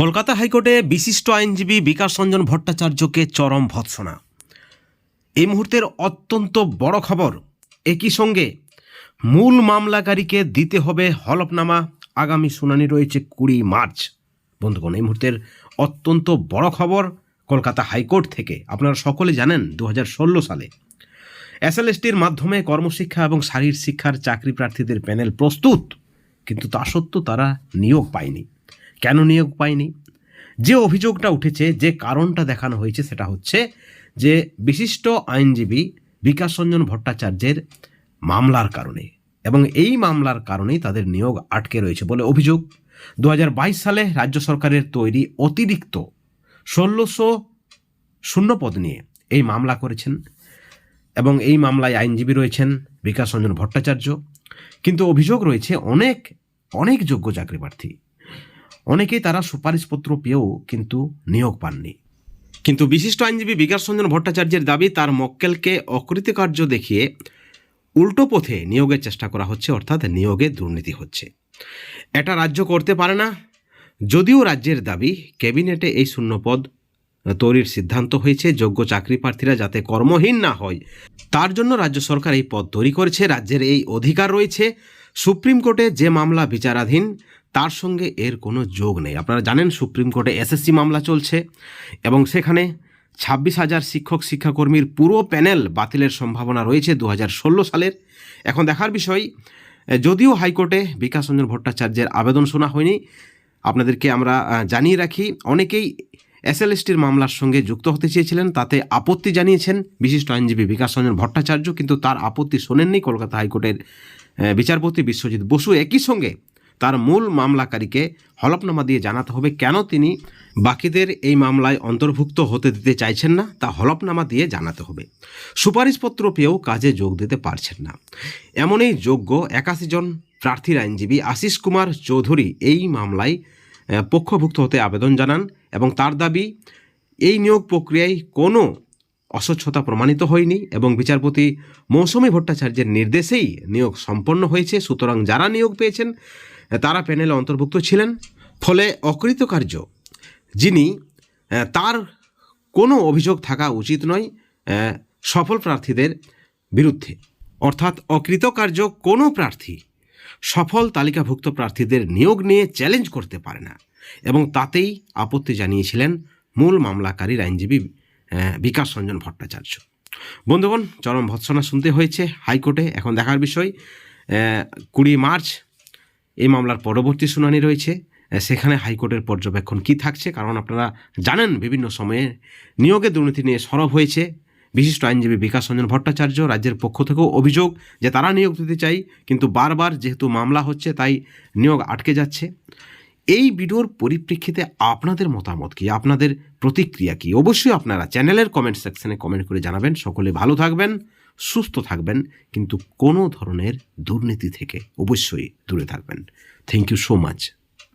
কলকাতা হাইকোর্টে বিশিষ্ট আইনজীবী বিকাশ রঞ্জন ভট্টাচার্যকে চরম ভৎসনা। এই মুহূর্তের অত্যন্ত বড় খবর একই সঙ্গে মূল মামলাকারীকে দিতে হবে হলফনামা। আগামী শুনানি রয়েছে কুড়ি মার্চ। বন্ধুগণ, এই মুহূর্তের অত্যন্ত বড় খবর কলকাতা হাইকোর্ট থেকে। আপনারা সকলে জানেন দু হাজার ষোলো সালে এসএলএসটির মাধ্যমে কর্মশিক্ষা এবং শারীর শিক্ষার চাকরি প্রার্থীদের প্যানেল প্রস্তুত, কিন্তু তা সত্ত্বেও তারা নিয়োগ পায়নি। কেন নিয়োগ পায়নি? যে অভিযোগটা উঠেছে, যে কারণটা দেখানো হয়েছে, সেটা হচ্ছে যে বিশিষ্ট আইনজীবী বিকাশ রঞ্জন ভট্টাচার্যের মামলার কারণে এবং এই মামলার কারণেই তাদের নিয়োগ আটকে রয়েছে বলে অভিযোগ। দু হাজার বাইশ সালে রাজ্য সরকারের তৈরি অতিরিক্ত ষোলোশো শূন্যপদ নিয়ে এই মামলা করেছেন এবং এই মামলায় আইনজীবী রয়েছেন বিকাশ রঞ্জন ভট্টাচার্য। কিন্তু অভিযোগ রয়েছে, অনেক অনেক যোগ্য চাকরি প্রার্থী অনেকেই তারা সুপারিশপত্র পেয়েও কিন্তু নিয়োগ পাননি। কিন্তু বিশিষ্ট আইনজীবী বিকাশ রঞ্জন ভট্টাচার্যের দাবি, তার মক্কেলকে অকৃতকার্য দেখিয়ে উল্টো পথে নিয়োগের চেষ্টা করা হচ্ছে, অর্থাৎ নিয়োগে দুর্নীতি হচ্ছে। এটা রাজ্য করতে পারে না। যদিও রাজ্যের দাবি, ক্যাবিনেটে এই শূন্যপদ তৈরির সিদ্ধান্ত হয়েছে, যোগ্য চাকরি প্রার্থীরা যাতে কর্মহীন না হয়, তার জন্য রাজ্য সরকার এই পদ তৈরি করেছে। রাজ্যের এই অধিকার রয়েছে। সুপ্রিম কোর্টে যে মামলা বিচারাধীন তার সঙ্গে এর কোনো যোগ নেই। আপনারা জানেন সুপ্রিম কোর্টে এসএসসি মামলা চলছে এবং সেখানে ছাব্বিশ হাজার শিক্ষক, শিক্ষাকর্মীর পুরো প্যানেল বাতিলের সম্ভাবনা রয়েছে দু হাজার ষোলো সালের। এখন দেখার বিষয়, যদিও হাইকোর্টে বিকাশ রঞ্জন ভট্টাচার্যের আবেদন শোনা হয়নি, আপনাদেরকে আমরা জানিয়ে রাখি, অনেকেই এসএলএসটির মামলার সঙ্গে যুক্ত হতে চেয়েছিলেন, তাতে আপত্তি জানিয়েছেন বিশিষ্ট আইনজীবী বিকাশ রঞ্জন ভট্টাচার্য, কিন্তু তার আপত্তি শোনেননি কলকাতা হাইকোর্টের বিচারপতি বিশ্বজিৎ বসু। একই সঙ্গে তার মূল মামলাকারীকে হলফনামা দিয়ে জানাতে হবে কেন তিনি বাকিদের এই মামলায় অন্তর্ভুক্ত হতে দিতে চাইছেন না তা হলফনামা দিয়ে জানাতে হবে। সুপারিশপত্র পেয়েও কাজে যোগ দিতে পারছেন না। এমনই যোগ্য একাশি জন প্রার্থীর আইনজীবী আশিস কুমার চৌধুরী এই মামলায় পক্ষভুক্ত হতে আবেদন জানান এবং তার দাবি, এই নিয়োগ প্রক্রিয়ায় কোনো অস্বচ্ছতা প্রমাণিত হয়নি এবং বিচারপতি মৌসুমী ভট্টাচার্যের নির্দেশেই নিয়োগ সম্পন্ন হয়েছে। সুতরাং যারা নিয়োগ পেয়েছেন তারা প্যানেলে অন্তর্ভুক্ত ছিলেন। ফলে অকৃতকার্য। যিনি তার কোনো অভিযোগ থাকা উচিত নয় সফল প্রার্থীদের বিরুদ্ধে। অর্থাৎ অকৃতকার্য কোনো প্রার্থী সফল তালিকাভুক্ত প্রার্থীদের নিয়োগ নিয়ে চ্যালেঞ্জ করতে পারে না এবং তাতেই আপত্তি জানিয়েছিলেন মূল মামলাকারীর আইনজীবী বিকাশ রঞ্জন ভট্টাচার্য। বন্ধুগণ, চরম ভৎসনা শুনতে হয়েছে হাইকোর্টে। এখন দেখার বিষয় কুড়ি মার্চ এই মামলার পরবর্তী শুনানি রয়েছে। সেখানে হাইকোর্টের পর্যবেক্ষণ কি থাকছে, কারণ আপনারা জানেন বিভিন্ন সময়ে নিয়োগে দুর্নীতি নিয়ে সরব হয়েছে। বিশিষ্ট আইনজীবী বিকাশ রঞ্জন ভট্টাচার্য রাজ্যের পক্ষ থেকেও অভিযোগ যে তারা নিয়োগ দিতে চাই, কিন্তু বারবার যেহেতু মামলা হচ্ছে, তাই নিয়োগ আটকে যাচ্ছে। এই ভিডিওর পরিপ্রেক্ষিতে আপনাদের মতামত কি? আপনাদের প্রতিক্রিয়া কি? অবশ্যই আপনারা চ্যানেলের কমেন্ট সেকশনে কমেন্ট করে জানাবেন। সকলে ভালো থাকবেন। সুস্থ থাকবেন কিন্তু কোনো ধরনের দুর্নীতি থেকে অবশ্যই দূরে থাকবেন। Thank you so much